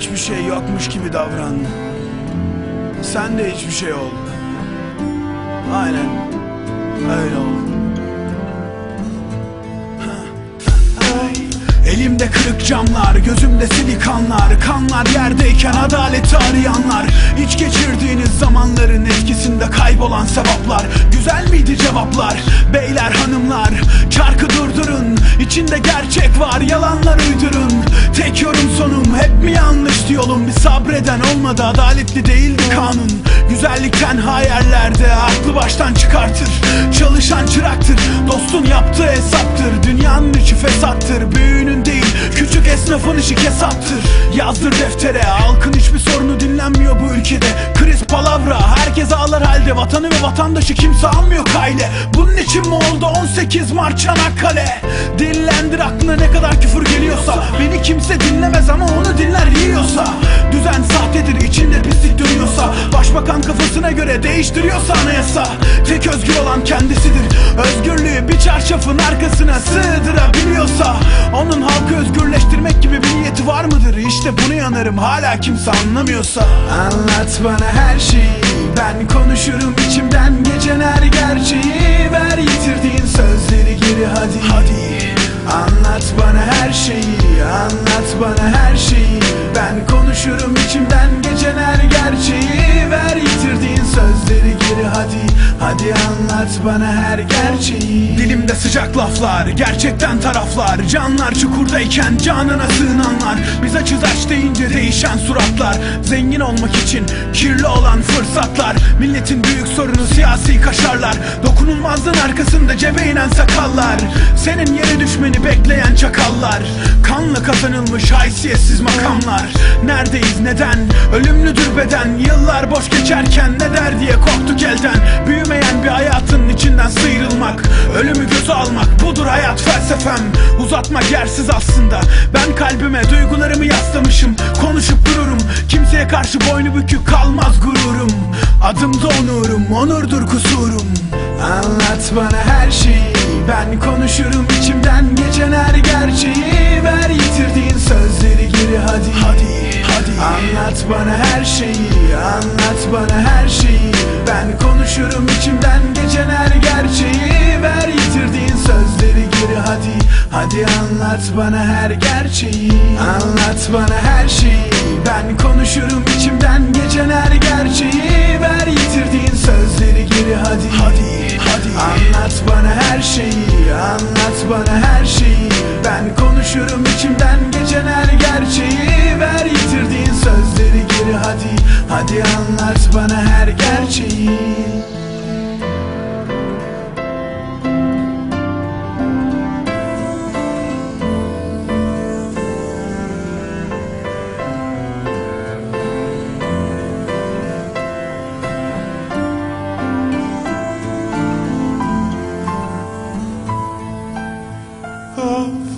hiçbir şey yokmuş gibi davran. Sen de hiçbir şey ol. Aynen. Öyle ol. Elimde kırık camlar, gözümde silikanlar Kanlar yerdeyken adaleti arayanlar İç geçirdiğiniz zamanların etkisinde kaybolan sevaplar Güzel miydi cevaplar? Beyler hanımlar Çarkı durdurun İçinde gerçek var yalanlar uydurun Tek yorum sonum hep mi yanlıştı yolum? Bir sabreden olmadı adaletli değildi kanun? Güzellikten hayallerde aklı baştan çıkartır. Çalışan çıraktır Dostun yaptığı hesaptır. Dünyanın içi fesattır Büyüğünün değil küçük esnafın işi kesaptır Yazdır deftere halkın hiçbir sorunu dinlenmiyor bu ülkede. Kriz palavra herkes ağlar halde. Vatanı ve vatandaşı kimse almıyor kayle Bunun için mi oldu 18 Mart Çanakkale? Dillendir aklına ne kadar küfür geliyorsa. Beni kimse dinlemez ama onu dinler yiyorsa. Düzen sahtedir içinde pislik dönüyorsa Başbakan kafasına göre değiştiriyorsa anayasa. Tek özgür olan kendisidir. Özgürlüğü bir çarşafın arkasına sığdırabiliyorsa. Onun halkı özgürleştirmek gibi var mıdır? İşte bunu yanarım. Hala kimse anlamıyorsa. Anlat bana her şeyi. Ben konuşurum hadi anlat bana her gerçeği. Dilimde sıcak laflar Gerçekten taraflar. Canlar çukurdayken canına sığınanlar. Biz açız aç deyince değişen suratlar. Zengin olmak için kirli olan fırsatlar. Milletin büyük sorunu siyasi kaşarlar. Dokunulmazlığın arkasında cebe inen sakallar. Senin yere düşmeni bekleyen çakallar. Kanla kazanılmış haysiyetsiz makamlar. Neredeyiz neden? Ölümlüdür beden. Yıllar boş geçerken ne der diye korktuk elden. Büyümeyen bir hayatın içinden sıyrılmak Ölümü göze almak budur hayat felsefem. Uzatmak yersiz aslında. Ben kalbime duygularımı yaslamışım. Konuşup dururum. Kimseye karşı boynu bükük kalmaz gururum. Adımda onurum onurdur kusurum. Anlat bana her şeyi. Ben konuşurum içimden geçen her gerçeği. Ver yitirdiğin sözleri geri hadi bana her şeyi Anlat bana her şeyi. Ben konuşurum içimden geçen her gerçeği. Ver yitirdiğin sözleri geri hadi. Hadi anlat bana her gerçeği. Anlat bana her şeyi. Ben konuşurum içimden geçen her gerçeği. Ver yitirdiğin Döküyorum içimden geçen her gerçeği Ver yitirdiğin sözleri geri hadi Hadi anlat bana her gerçeği. Oh